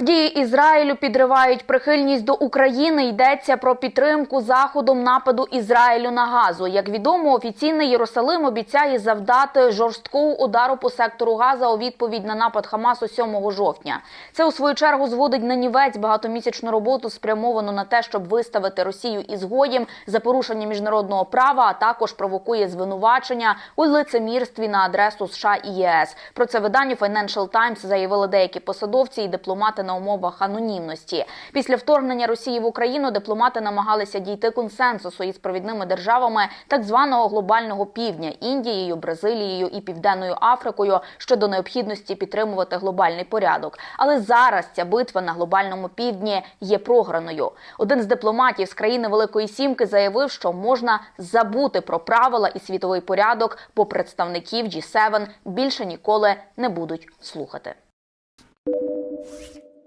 Дії Ізраїлю підривають прихильність до України. Йдеться про підтримку заходом нападу Ізраїлю на газу. Як відомо, офіційний Єрусалим обіцяє завдати жорсткого удару по сектору Газа у відповідь на напад Хамасу 7 жовтня. Це у свою чергу зводить на нівець багатомісячну роботу, спрямовану на те, щоб виставити Росію ізгоєм за порушення міжнародного права, а також провокує звинувачення у лицемірстві на адресу США і ЄС. Про це виданню Financial Times заявили деякі посадовці і дипломати на умовах анонімності. Після вторгнення Росії в Україну дипломати намагалися дійти консенсусу із провідними державами так званого глобального півдня Індією, Бразилією і Південною Африкою щодо необхідності підтримувати глобальний порядок. Але зараз ця битва на глобальному півдні є програною. Один з дипломатів з країни Великої Сімки заявив, що можна забути про правила і світовий порядок, бо представників G7 більше ніколи не будуть слухати.